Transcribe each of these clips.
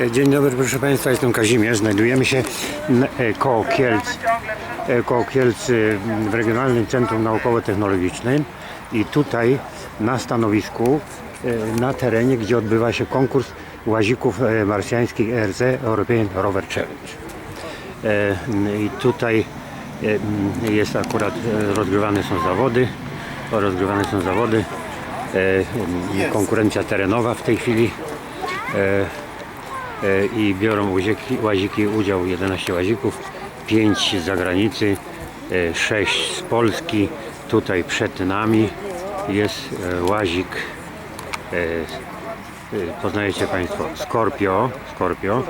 E, Dzień dobry proszę Państwa, jestem Kazimierz. Znajdujemy się e, koło Kielc, e, koło Kielc e, w Regionalnym Centrum Naukowo-Technologicznym i tutaj na stanowisku, na terenie, gdzie odbywa się konkurs łazików marsjańskich ERC European Rover Challenge. I tutaj jest akurat rozgrywane są zawody, rozgrywane są zawody, konkurencja terenowa w tej chwili i biorą łaziki, łaziki udział 11 łazików, 5 z zagranicy, 6 z Polski. Tutaj przed nami jest e, łazik, e, e, poznajecie Państwo, Scorpio, Scorpio.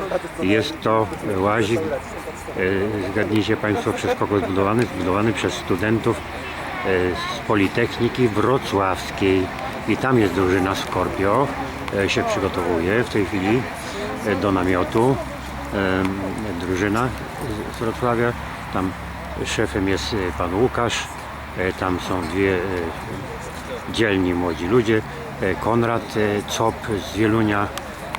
Jest to łazik, e, zgadnijcie Państwo, przez kogo zbudowany? Zbudowany przez studentów e, z Politechniki Wrocławskiej i tam jest drużyna Scorpio e, się przygotowuje w tej chwili e, do namiotu. Em, drużyna z- Wrocławia. Tam szefem jest e, pan Łukasz. E, tam są dwie e, dzielni młodzi ludzie. E, Konrad e, Cop z Wielunia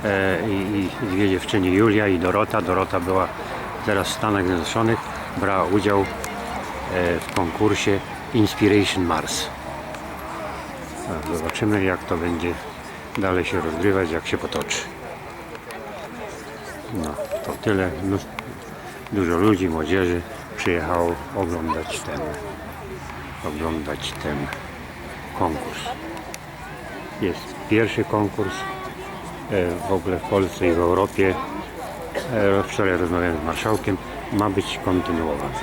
e, i, dwie dziewczyny Julia i Dorota. Dorota była teraz w Stanach Zjednoczonych. Brała udział e, w konkursie Inspiration Mars. Zobaczymy jak to będzie dalej się rozgrywać, jak się potoczy. No, to tyle. Dużo ludzi, młodzieży przyjechało oglądać ten, oglądać ten konkurs. Jest pierwszy konkurs e, w ogóle w Polsce i w Europie. E, Wczoraj rozmawiałem z marszałkiem. Ma być kontynuowany.